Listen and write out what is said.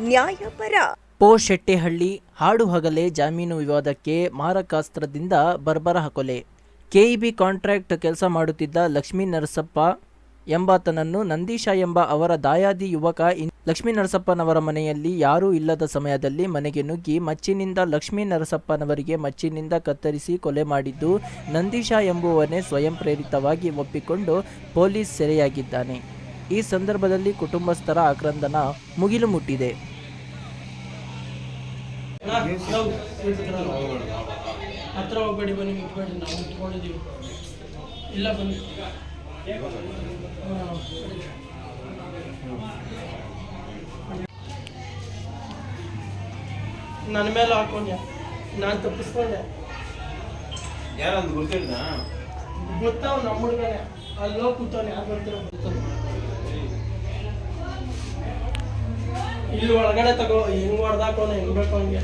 ನ್ಯಾಯಪರ ಪೋ ಶೆಟ್ಟಿಹಳ್ಳಿ ಹಾಡು ಹಗಲೆ ಜಾಮೀನು ವಿವಾದಕ್ಕೆ ಮಾರಕಾಸ್ತ್ರದಿಂದ ಬರ್ಬರ ಕೊಲೆ. ಕೆಇಬಿ ಕಾಂಟ್ರಾಕ್ಟ್ ಕೆಲಸ ಮಾಡುತ್ತಿದ್ದ ಲಕ್ಷ್ಮೀ ನರಸಪ್ಪ ಎಂಬಾತನನ್ನು ನಂದೀಶ ಎಂಬ ಅವರ ದಾಯಾದಿ ಯುವಕ ಲಕ್ಷ್ಮೀ ನರಸಪ್ಪನವರ ಮನೆಯಲ್ಲಿ ಯಾರೂ ಇಲ್ಲದ ಸಮಯದಲ್ಲಿ ಮನೆಗೆ ನುಗ್ಗಿ ಮಚ್ಚಿನಿಂದ ಲಕ್ಷ್ಮೀ ನರಸಪ್ಪನವರಿಗೆ ಮಚ್ಚಿನಿಂದ ಕತ್ತರಿಸಿ ಕೊಲೆ ಮಾಡಿದ್ದು ನಂದೀಶ ಎಂಬುವನೇ ಸ್ವಯಂ ಪ್ರೇರಿತವಾಗಿ ಒಪ್ಪಿಕೊಂಡು ಪೊಲೀಸ್ ಸೆರೆಯಾಗಿದ್ದಾನೆ. ಈ ಸಂದರ್ಭದಲ್ಲಿ ಕುಟುಂಬಸ್ಥರ ಆಕ್ರಂದನ ಮುಗಿಲು ಮುಟ್ಟಿದೆ. ಹತ್ರ ಹೋಗ್ಬೇಡಿ ಬನ್ನಿ ಮುಟ್ಬೇಡಿ ನಾವು ಇಟ್ಕೊಂಡಿದ್ದೀವಿ ಇಲ್ಲ ಬನ್ನಿ. ನನ್ನ ಮೇಲೆ ಹಾಕೊಂಡೆ ನಾನು ತಪ್ಪಿಸ್ಕೊಂಡೆ ಯಾರು ಗೊತ್ತಿಲ್ಲ ಗೊತ್ತಾವ್ ನಮ್ಮ ಹುಡುಗನೇ. ಅಲ್ಲೋ ಕೂತವನೆ ಯಾರು ಬರ್ತಿರೋ ಇಲ್ಲಿ ಒಳಗಡೆ ತಗೋ ಹೆಂಗ್ ಹೊಡೆದಾಕೋನೆ ಹೆಂಗ್ ಬೇಕು ಹಂಗೆ.